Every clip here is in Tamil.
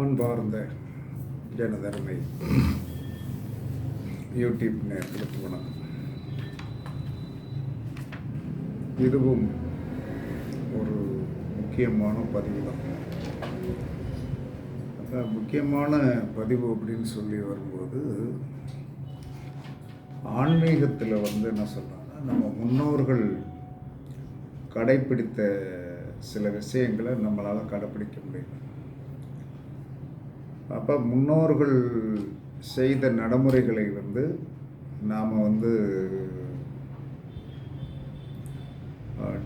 அன்பார்ந்த ஜனதர்மை யூடியூப் நேர்களுக்கு வணக்கம். இதுவும் ஒரு முக்கியமான பதிவு தான் முக்கியமான பதிவு அப்படின்னு சொல்லி வரும்போது ஆன்மீகத்தில் வந்து என்ன சொல்கிறாங்கன்னா நம்ம முன்னோர்கள் கடைப்பிடித்த சில விஷயங்களை நம்மளால் கடைப்பிடிக்க முடியும் அப்போ முன்னோர்கள் செய்த நடைமுறைகளை வந்து நாம் வந்து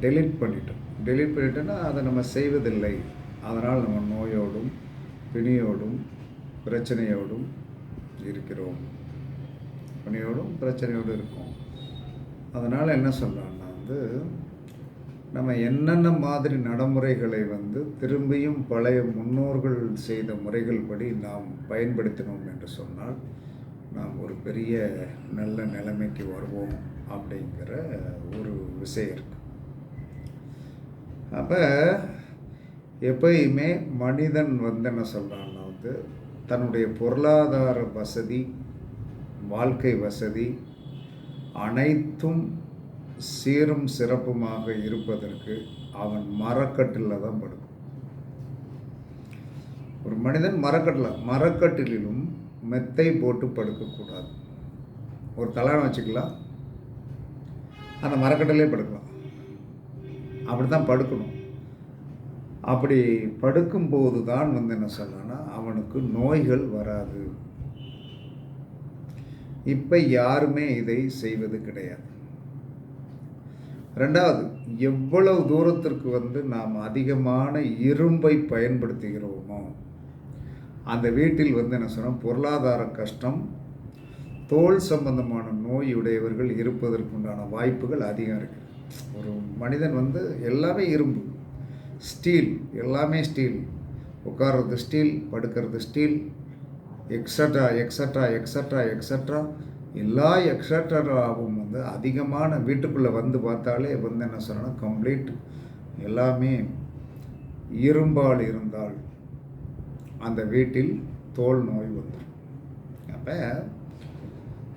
டெலிட் பண்ணிட்டோம். டெலிட் பண்ணிட்டோன்னா அதை நம்ம செய்வதில்லை. அதனால் நம்ம நோயோடும் பிணியோடும் பிரச்சனையோடும் இருக்கிறோம். பிணியோடும் பிரச்சனையோடும் இருக்கோம். அதனால் என்ன சொல்கிறான்னா வந்து நம்ம என்னென்ன மாதிரி நடைமுறைகளை வந்து திரும்பியும் பழைய முன்னோர்கள் செய்த முறைகள் படி நாம் பயன்படுத்தினோம் என்று சொன்னால் நாம் ஒரு பெரிய நல்ல நிலைமைக்கு வருவோம் அப்படிங்கிற ஒரு விஷயம் இருக்குது அப்போ எப்பயுமே மனிதன் வந்து என்ன சொல்கிறான்னா வந்து தன்னுடைய பொருளாதார வசதி வாழ்க்கை வசதி அனைத்தும் சீரும் சிறப்புமாக இருப்பதற்கு அவன் மரக்கட்டில் தான் படுக்கும். ஒரு மனிதன் மரக்கட்டில் மரக்கட்டிலும் மெத்தை போட்டு படுக்கக்கூடாது ஒரு தலாரம் வச்சுக்கலாம். அந்த மரக்கட்டிலே படுக்கலாம். அப்படி தான் படுக்கணும். அப்படி படுக்கும்போது தான் வந்து என்ன சொல்லலாம்னா அவனுக்கு நோய்கள் வராது. இப்போ யாருமே இதை செய்வது கிடையாது. ரெண்டாவது எவ்வளவு தூரத்திற்கு வந்து நாம் அதிகமான இரும்பை பயன்படுத்துகிறோமோ அந்த வீட்டில் வந்து என்ன சொன்னால் பொருளாதார கஷ்டம் தோல் சம்பந்தமான நோய் உடையவர்கள் இருப்பதற்குண்டான வாய்ப்புகள் அதிகம் இருக்குது ஒரு மனிதன் வந்து எல்லாமே இரும்பு. ஸ்டீல் எல்லாமே ஸ்டீல். உட்கார்றது ஸ்டீல் படுக்கிறது steel extra extra extra extra எல்லா எக்ஸட்ராவும் வந்து அதிகமான வீட்டுக்குள்ளே வந்து பார்த்தாலே வந்து என்ன சொல்லணும் கம்ப்ளீட் எல்லாமே இரும்பால் இருந்தால் அந்த வீட்டில் தோல் நோய் வந்துடும். அப்போ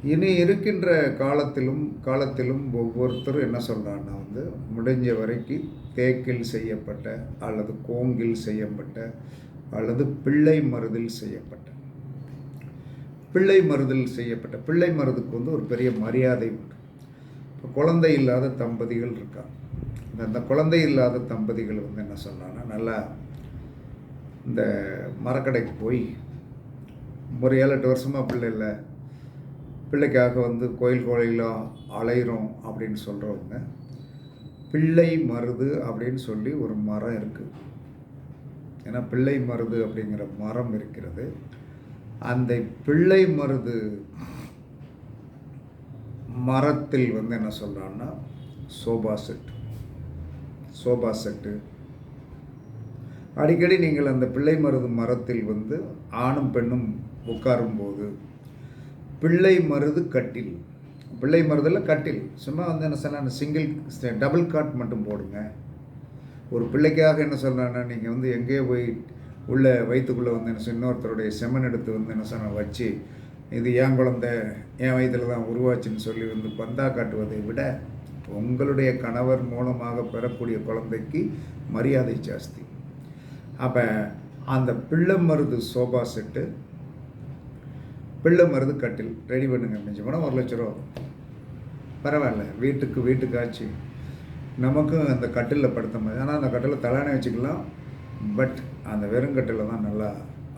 இனி இருக்கின்ற காலத்திலும் காலத்திலும் ஒவ்வொருத்தரும் என்ன சொல்கிறாங்கன்னா வந்து முடிஞ்ச வரைக்கும் தேக்கில் செய்யப்பட்ட அல்லது கோங்கில் செய்யப்பட்ட அல்லது பிள்ளை மருதில் செய்யப்பட்ட பிள்ளை மருதில் செய்யப்பட்ட பிள்ளை மருதுக்கு வந்து ஒரு பெரிய மரியாதை உண்டு. இப்போ குழந்தை இல்லாத தம்பதிகள் இருக்காங்க. அந்த குழந்தை இல்லாத தம்பதிகள் வந்து என்ன சொன்னாங்கன்னா நல்லா இந்த மரக்கடைக்கு போய் ஒரு ஏழு எட்டு வருஷமாக பிள்ளை இல்லை. பிள்ளைக்காக வந்து கோயில் கோயிலாக அலையிறோம் அப்படின்னு சொல்கிறவங்க பிள்ளை மருது அப்படின்னு சொல்லி ஒரு மரம் இருக்குது ஏன்னா பிள்ளை மருது அப்படிங்கிற மரம் இருக்கிறது. அந்த பிள்ளை மருது மரத்தில் வந்து என்ன சொல்கிறான்னா சோபா செட் சோபா செட்டு அடிக்கடி நீங்கள் அந்த பிள்ளை மருது மரத்தில் வந்து ஆணும் பெண்ணும் உட்காரும்போது பிள்ளை மருது கட்டில். பிள்ளை மருதில் கட்டில். சும்மா வந்து என்ன சொன்னால் சிங்கிள் டபுள் காட் மட்டும் போடுங்க. ஒரு பிள்ளைக்காக என்ன சொல்கிறான்னா நீங்கள் வந்து எங்கேயோ போய் உள்ளே வயிற்றுக்குள்ளே வந்து என்ன இன்னொருத்தருடைய செமன் எடுத்து வந்து என்ன சொன்ன வச்சு இது என் குழந்த? என் வயிற்றில் தான் உருவாச்சுன்னு சொல்லி வந்து பந்தா காட்டுவதை விட உங்களுடைய கணவர் மூலமாக பெறக்கூடிய குழந்தைக்கு மரியாதை ஜாஸ்தி. அப்போ அந்த பிள்ளை மருது சோபா செட்டு பிள்ளை மருது கட்டில் ரெடி பண்ணுங்க மிஞ்சம் போனால் ஒரு லட்ச ரூபா பரவாயில்ல வீட்டுக்கு வீட்டுக்கு ஆச்சு நமக்கும் அந்த கட்டிலில் படுத்த மாதிரி ஆனால் அந்த கட்டில் தலானே வச்சுக்கலாம் பட் அந்த வெறுங்கட்டில் தான் நல்லா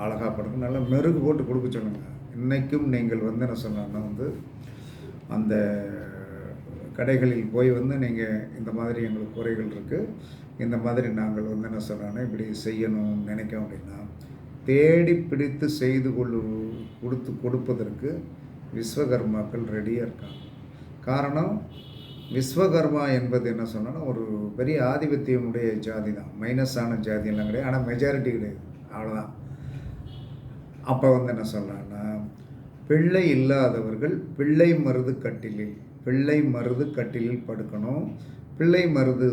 அழகாக படுக்கும். நல்லா மெருகு போட்டு கொடுக்க சொல்லுங்கள் இன்றைக்கும் நீங்கள் வந்து என்ன சொன்னா வந்து அந்த கடைகளில் போய் வந்து நீங்கள் இந்த மாதிரி எங்களுக்கு குறைகள் இருக்குது இந்த மாதிரி நாங்கள் வந்து என்ன சொல்கிறோன்னா இப்படி செய்யணும்னு நினைக்கோம் அப்படின்னா தேடி பிடித்து செய்து கொள்ளு கொடுத்து கொடுப்பதற்கு விஸ்வகர்மாக்கள் ரெடியாக இருக்காங்க. காரணம் விஸ்வகர்மா என்பது என்ன சொன்னால் ஒரு பெரிய ஆதிபத்தியமுடைய ஜாதி தான் மைனஸான ஜாதி எல்லாம் கிடையாது. ஆனால் மெஜாரிட்டி கிடையாது. அவ்வளோதான் அப்போ வந்து என்ன சொல்கிறான்னா பிள்ளை இல்லாதவர்கள் பிள்ளை மருது கட்டிலில் பிள்ளை மருது கட்டிலில் படுக்கணும். பிள்ளை மருது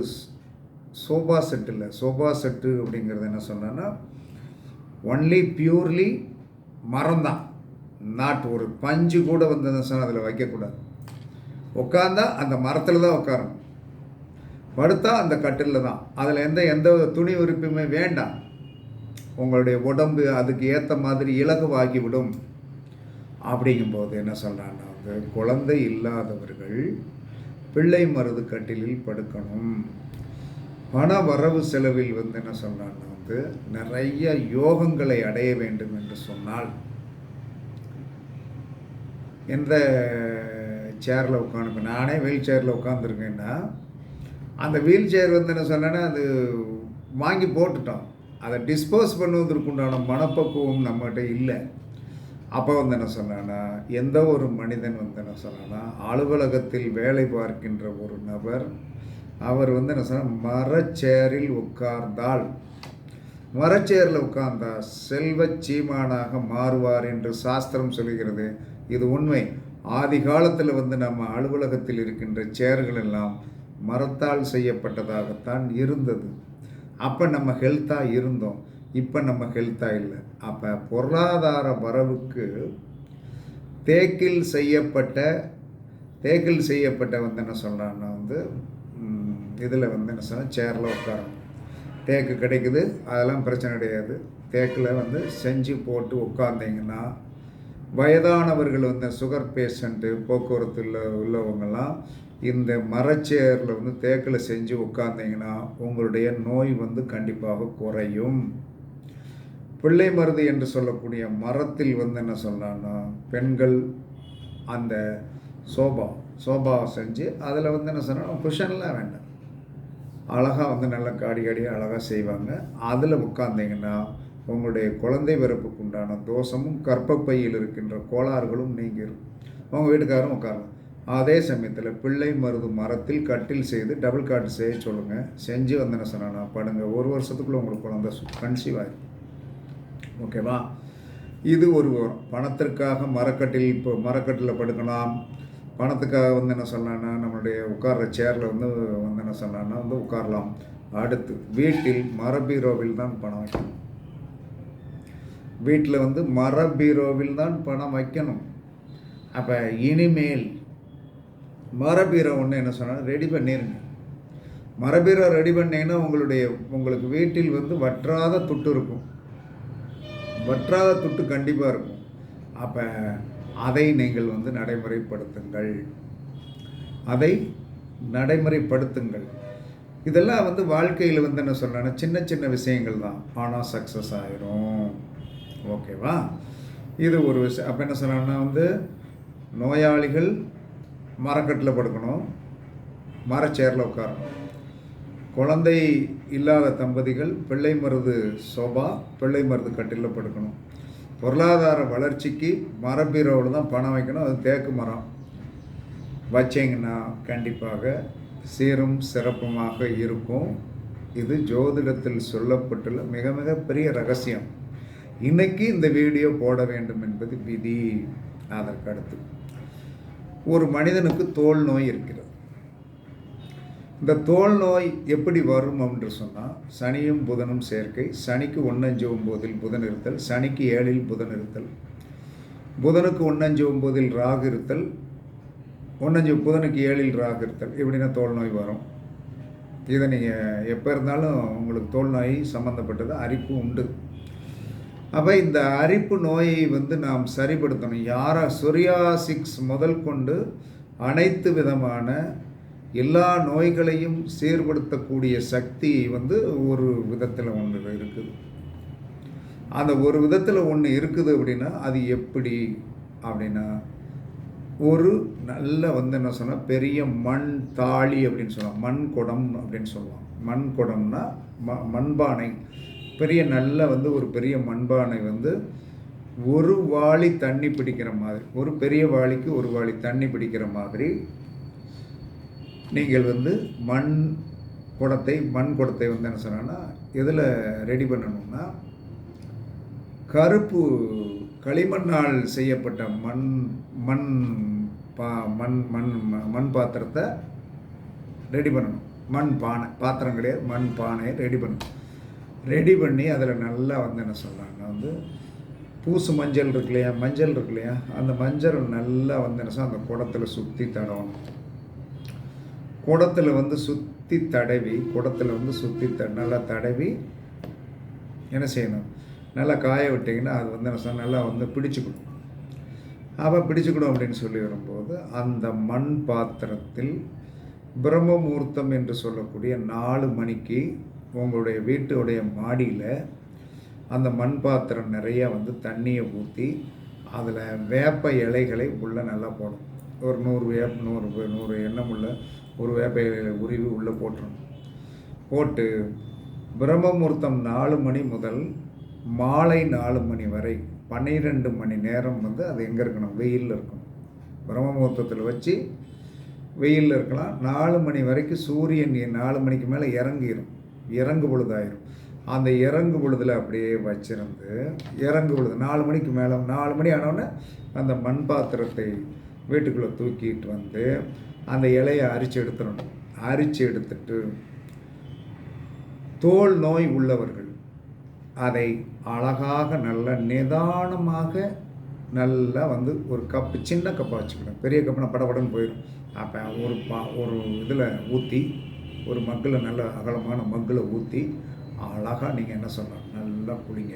சோபா செட்டில் சோபா செட்டு அப்படிங்கிறது என்ன சொன்னான்னா ஒன்லி பியூர்லி மரம் தான் நாட் ஒரு பஞ்சு கூட வந்து சொன்னால் அதில் வைக்கக்கூடாது. உட்காந்தா அந்த மரத்தில் தான் உட்காரணும். படுத்தா அந்த கட்டிலில் தான் அதில் எந்த எந்த துணி உறுப்புமே வேண்டாம். உங்களுடைய உடம்பு அதுக்கு ஏற்ற மாதிரி இலகுவாகிவிடும். அப்படிங்கும்போது என்ன சொல்கிறான்னா வந்து குழந்தை இல்லாதவர்கள் பிள்ளை மருது கட்டிலில் படுக்கணும். பண வரவு செலவில் வந்து என்ன சொல்கிறான்னா வந்து நிறைய யோகங்களை அடைய வேண்டும் என்று சொன்னால் எந்த சேரில் உட்காந்து நானே வீல் சேரில் உட்காந்துருக்கேன்னா அந்த வீல் சேர் வந்து என்ன சொன்னேன்னா அது வாங்கி போட்டுட்டோம் அதை டிஸ்போஸ் பண்ணுவதற்கு உண்டான மனப்பக்குவம் நம்மகிட்ட இல்லை. அப்போ வந்து என்ன சொன்னான்னா எந்த ஒரு மனிதன் வந்து என்ன சொன்னான்னா அலுவலகத்தில் வேலை பார்க்கின்ற ஒரு நபர் அவர் வந்து என்ன சொன்னால் மரச்சேரில் உட்கார்ந்தால். மரச்சேரில் உட்கார்ந்தால் செல்வச் சீமானாக மாறுவார் என்று சாஸ்திரம் சொல்கிறது இது உண்மை. ஆதி காலத்தில் வந்து நம்ம அலுவலகத்தில் இருக்கின்ற சேர்கள் எல்லாம் மரத்தால் செய்யப்பட்டதாகத்தான் இருந்தது. அப்போ நம்ம ஹெல்த்தாக இருந்தோம். இப்போ நம்ம ஹெல்த்தாக இல்லை. அப்போ பொருளாதார வரவுக்கு தேக்கில் செய்யப்பட்ட தேக்கில் செய்யப்பட்ட வந்து என்ன சொல்கிறான்னா வந்து இதில் வந்து என்ன சொன்னால் சேரில் உட்காரணும். தேக்கு கிடைக்குது அதெல்லாம் பிரச்சனை கிடையாது. தேக்கில் வந்து செஞ்சு போட்டு உட்காந்திங்கன்னா வயதானவர்கள் வந்து சுகர் பேஷண்ட்டு போக்குவரத்தில் உள்ளவங்கெல்லாம் இந்த மரச்சேரில் வந்து தேக்கில் செஞ்சு உட்காந்திங்கன்னா உங்களுடைய நோய் வந்து கண்டிப்பாக குறையும். பிள்ளை மருது என்று சொல்லக்கூடிய மரத்தில் வந்து என்ன சொல்லலான்னா பெண்கள் அந்த சோபா சோபாவை செஞ்சு அதில் வந்து என்ன சொன்னால் குஷன்லாம் வேண்டாம். அழகாக வந்து நல்லா காடி காடியாக அழகாக செய்வாங்க. அதில் உட்காந்திங்கன்னா உங்களுடைய குழந்தை பிறப்புக்கு உண்டான தோஷமும் கற்பப்பையில் இருக்கின்ற கோளாறுகளும் நீங்கிடும் உங்கள் வீட்டுக்காரரும் உட்காரலாம். அதே சமயத்தில் பிள்ளை மருது மரத்தில் கட்டில் செய்து டபுள் காட்டு செய்ய சொல்லுங்கள் செஞ்சு வந்தேன்னு என்ன சொன்னா படுங்க. ஒரு வருஷத்துக்குள்ளே உங்களுக்கு குழந்தை கன்சீவ் ஆகிடும் ஓகேவா? இது ஒரு பணத்திற்காக மரக்கட்டில் இப்போ மரக்கட்டில் படுக்கலாம். பணத்துக்காக வந்து என்ன சொல்லலான்னா நம்மளுடைய உட்கார்ற சேரில் வந்து வந்து என்ன சொல்லலான்னா வந்து உட்காரலாம். அடுத்து வீட்டில் மரபீரோவில் தான் பணம் வைக்கணும். வீட்டில் வந்து மரபீரோவில் தான் பணம் வைக்கணும். அப்போ இனிமேல் மரபீரோ ஒன்று என்ன சொன்னால் ரெடி பண்ணிருங்க. மரபீரோ ரெடி பண்ணீங்கன்னா உங்களுடைய உங்களுக்கு வீட்டில் வந்து வற்றாத துட்டு இருக்கும். வற்றாத துட்டு கண்டிப்பாக இருக்கும். அப்போ அதை நீங்கள் வந்து நடைமுறைப்படுத்துங்கள். அதை நடைமுறைப்படுத்துங்கள். இதெல்லாம் வந்து வாழ்க்கையில் வந்து என்ன சொல்கிறேன்னா சின்ன சின்ன விஷயங்கள் தான் ஆனால் சக்ஸஸ் ஆயிரும். ஓகேவா? இது ஒரு விஷயம் அப்போ என்ன சொல்கிறேன்னா வந்து நோயாளிகள் மரக்கட்டில் படுக்கணும். மரச்சேரில் உட்காரணும். குழந்தை இல்லாத தம்பதிகள் பிள்ளை மருது சோபா பிள்ளை மருது கட்டிலில் படுக்கணும். பொருளாதார வளர்ச்சிக்கு மரபீரோவில் தான் பணம் வைக்கணும். அது தேக்கு மரம். வச்சிங்கன்னா கண்டிப்பாக சீரும் சிறப்புமாக இருக்கும். இது ஜோதிடத்தில் சொல்லப்பட்டுள்ள மிக மிக பெரிய ரகசியம். இன்னைக்கு இந்த வீடியோ போட வேண்டும் என்பது விதி. அதற்கு அடுத்து ஒரு மனிதனுக்கு தோல் நோய் இருக்கிறது. இந்த தோல் நோய் எப்படி வரும் என்று சொன்னால் சனியும் புதனும் சேர்க்கை சனிக்கு ஒன்னஞ்சு ஒம்போதில் புதன் இருத்தல் சனிக்கு ஏழில் புதன் இருத்தல் புதனுக்கு ஒன்னஞ்சு ஒம்போதில் ராகு இருத்தல் ஒன்னஞ்சு புதனுக்கு ஏழில் ராகு இருத்தல். எப்படின்னா தோல் நோய் வரும். இதை நீங்கள் எப்போ இருந்தாலும் உங்களுக்கு தோல் நோய் சம்மந்தப்பட்டது அரிப்பு உண்டு. அப்போ இந்த அரிப்பு நோயை வந்து நாம் சரிப்படுத்தணும். யாரா? சொரியாசிக்ஸ் முதல் கொண்டு அனைத்து விதமான எல்லா நோய்களையும் சீர்படுத்தக்கூடிய சக்தி வந்து ஒரு விதத்தில் ஒன்று இருக்குது. அந்த ஒரு விதத்தில் ஒன்று இருக்குது அப்படின்னா அது எப்படி அப்படின்னா ஒரு நல்ல வந்து என்ன சொன்னால் பெரிய மண் தாளி அப்படின்னு சொல்லலாம் மண் குடம் அப்படின்னு சொல்லலாம் மண் குடம்னா ம மண்பானை. பெரிய நல்ல வந்து ஒரு பெரிய மண்பானை வந்து ஒரு வாளி தண்ணி பிடிக்கிற மாதிரி ஒரு பெரிய வாளிக்கு ஒரு வாளி தண்ணி பிடிக்கிற மாதிரி நீங்கள் வந்து மண் குடத்தை மண் குடத்தை வந்து என்ன சொன்னா எதில் ரெடி பண்ணணும்னா கருப்பு களிமண்ணால் செய்யப்பட்ட மண் மண் பா மண் மண் மண் பாத்திரத்தை ரெடி பண்ணணும். மண் பானை பாத்திரம் கிடையாது மண் பானையை ரெடி பண்ணணும். ரெடி பண்ணி அதில் நல்லா வந்து என்ன சொல்கிறாங்க வந்து பூசு மஞ்சள் இருக்கு இல்லையா மஞ்சள் இருக்கு இல்லையா அந்த மஞ்சள் நல்லா வந்து என்ன சொல்ல அந்த குடத்துல சுற்றி தடவணும் குடத்தில் வந்து சுற்றி தடவி குடத்தில் வந்து சுற்றி த நல்லா தடவி என்ன செய்யணும் நல்லா காய விட்டிங்கன்னா அது வந்து என்ன சொல்ல நல்லா வந்து பிடிச்சிக்கணும். அப்போ பிடிச்சிக்கணும் அப்படின்னு சொல்லி வரும்போது அந்த மண் பாத்திரத்தில் பிரம்ம முகூர்த்தம் என்று சொல்லக்கூடிய நாலு மணிக்கு உங்களுடைய வீட்டுடைய மாடியில் அந்த மண் பாத்திரம் நிறையா வந்து தண்ணியை ஊற்றி அதில் வேப்ப இலைகளை உள்ளே நல்லா போடும் ஒரு நூறு வேப்ப நூறு நூறு எண்ணம் உள்ள ஒரு வேப்ப இலைகளை உருவி உள்ளே போட்டுரும் போட்டு பிரம்மமுகூர்த்தம் நாலு மணி முதல் மாலை நாலு மணி வரை பன்னிரெண்டு மணி நேரம் வந்து அது எங்கே இருக்கணும்? வெயிலில் இருக்கணும். பிரம்மமுகூர்த்தத்தில் வச்சு வெயிலில் இருக்கலாம். நாலு மணி வரைக்கும் சூரியன் நாலு மணிக்கு மேலே இறங்கிடும் இறங்கு பொழுதாயிரும் அந்த இறங்கு பொழுதில் அப்படியே வச்சிருந்து இறங்கு பொழுது நாலு மணிக்கு மேலே நாலு மணி ஆனோடனே அந்த மண் பாத்திரத்தை வீட்டுக்குள்ளே தூக்கிட்டு வந்து அந்த இலையை அரிச்சு எடுத்துடணும். அரிச்சு எடுத்துட்டு தோல் நோய் உள்ளவர்கள் அதை அழகாக நல்ல நிதானமாக நல்லா வந்து ஒரு கப்பு சின்ன கப்பாக வச்சுக்கணும். பெரிய கப்புனா படபடன்னு போயிடும். அப்போ ஒரு பா ஒரு இதில் ஊற்றி ஒரு மக்கில் நல்ல அகலமான மக்கில் ஊற்றி அழகாக நீங்கள் என்ன சொல்லலாம் நல்லா குளிங்க.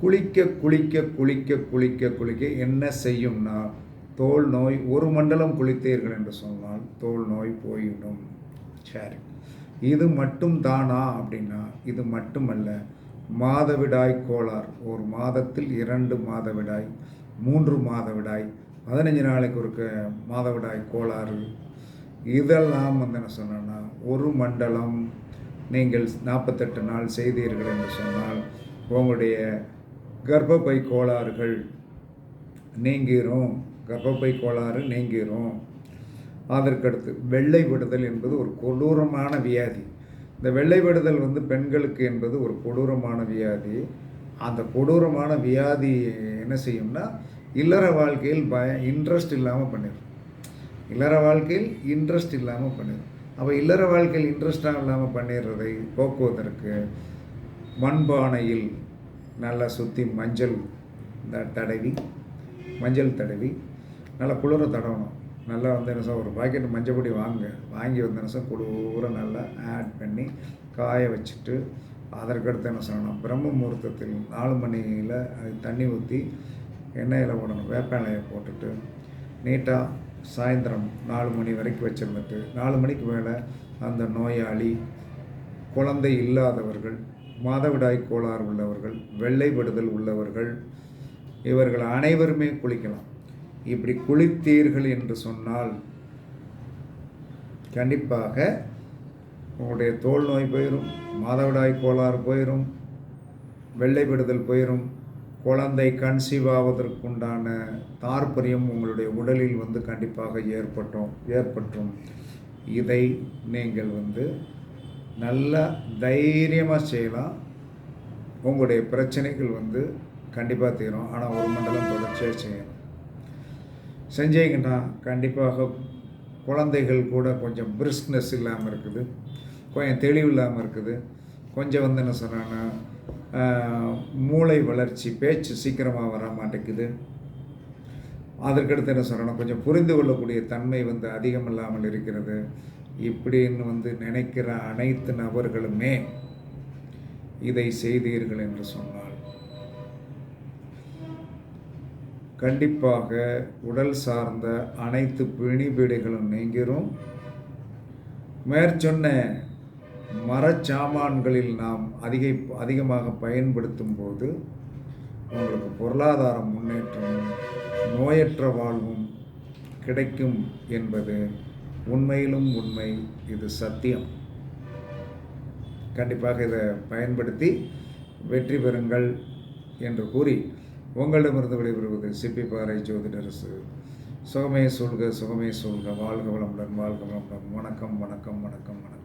குளிக்க குளிக்க குளிக்க குளிக்க குளிக்க என்ன செய்யும்னா தோல் நோய் ஒரு மண்டலம் குளித்தீர்கள் என்று சொன்னால் தோல் நோய் போயிடும். சரி. இது மட்டும் தானா அப்படின்னா இது மட்டுமல்ல மாதவிடாய் கோளாறு ஒரு மாதத்தில் இரண்டு மாதவிடாய் மூன்று மாதவிடாய் பதினஞ்சு நாளைக்கு ஒரு மாதவிடாய் கோளாறு இதெல்லாம் வந்து என்ன சொன்னேன்னா ஒரு மண்டலம் நீங்கள் நாற்பத்தெட்டு நாள் செய்தீர்கள் என்று சொன்னால் உங்களுடைய கர்ப்பப்பை கோளாறுகள் நீங்கிரும். கர்ப்பப்பை கோளாறு நீங்கிரும். அதற்கடுத்து வெள்ளை விடுதல் என்பது ஒரு கொடூரமான வியாதி. இந்த வெள்ளை விடுதல் வந்து பெண்களுக்கு என்பது ஒரு கொடூரமான வியாதி. அந்த கொடூரமான வியாதி என்ன செய்யும்னா இல்லற வாழ்க்கையில் பய இன்ட்ரெஸ்ட் இல்லாமல் பண்ணிடும் இல்லற வாழ்க்கையில் இன்ட்ரெஸ்ட் இல்லாமல் பண்ணிடும் அப்போ இல்லற வாழ்க்கையில் இன்ட்ரெஸ்டாக இல்லாமல் பண்ணிடுறதை போக்குவதற்கு மண்பானையில் நல்லா சுற்றி மஞ்சள் த- தடவி மஞ்சள் தடவி நல்லா குளிர தடவணும். நல்லா வந்து என்ன ஒரு பாக்கெட் மஞ்சள் பொடி வாங்க வாங்கி வந்து என்ன சொல்ல குளிர நல்லா ஆட் பண்ணி காய வச்சுட்டு அதற்கடுத்து என்ன சொல்லணும் பிரம்ம முகூர்த்தத்தில் நாலு மணியில் அது தண்ணி ஊற்றி எண்ணெயில் போடணும் வேப்ப இலையை போட்டுட்டு நீட்டாக சாயந்தரம் நாலு மணி வரைக்கும் வச்சிருந்துட்டு நாலு மணிக்கு மேலே அந்த நோயாளி குழந்தை இல்லாதவர்கள் மாதவிடாய் கோளாறு உள்ளவர்கள் வெள்ளைப்படுதல் உள்ளவர்கள் இவர்கள் அனைவருமே குளிக்கலாம். இப்படி குளித்தீர்கள் என்று சொன்னால் கண்டிப்பாக உங்களுடைய தோல் நோய் போயிடும் மாதவிடாய் கோளாறு போயிடும் வெள்ளைப்படுதல் போயிடும் குழந்தை கன்சீவ் ஆவதற்குண்டான தாற்பயம் உங்களுடைய உடலில் வந்து கண்டிப்பாக ஏற்பட்டோம் ஏற்பட்டும். இதை நீங்கள் வந்து நல்லா தைரியமாக செய்யலாம். உங்களுடைய பிரச்சனைகள் வந்து கண்டிப்பாக தீரும். ஆனால் ஒரு மண்டலம் தொடர்ச்சியாக செய்யணும். செஞ்சீங்கன்னா கண்டிப்பாக குழந்தைகள் கூட கொஞ்சம் பிரிஸ்க்னஸ் இல்லாமல் இருக்குது. கொஞ்சம் தெளிவு இல்லாமல் இருக்குது. கொஞ்சம் வந்து என்ன சொல்கிறாங்கன்னா மூளை வளர்ச்சி பேச்சு சீக்கிரமாக வர மாட்டேங்குது. அதற்கடுத்து என்ன சொல்லணும்? கொஞ்சம் புரிந்து கொள்ளக்கூடிய தன்மை வந்து அதிகம் இல்லாமல் இருக்கிறது. இப்படின்னு வந்து நினைக்கிற அனைத்து நபர்களுமே இதை செய்தீர்கள் என்று சொன்னால். கண்டிப்பாக உடல் சார்ந்த அனைத்து பிணிபீடுகளும் நீங்கிரும். மேற்சொன்ன மரச்சாமான்களில் நாம் அதிக அதிகமாக பயன்படுத்தும் போது உங்களுக்கு பொருளாதார முன்னேற்றமும் நோயற்ற வாழ்வும் கிடைக்கும் என்பது உண்மையிலும் உண்மை. இது சத்தியம். கண்டிப்பாக இதை பயன்படுத்தி வெற்றி பெறுங்கள் என்று கூறி உங்களிடமிருந்து விடைபெறுவது சிப்பிப்பாறை ஜோதிடரசு. சுகமே சொல்க சுகமே சொல்க. வாழ்க வளமுடன் வாழ்க வளமுடன். வணக்கம் வணக்கம் வணக்கம் வணக்கம்.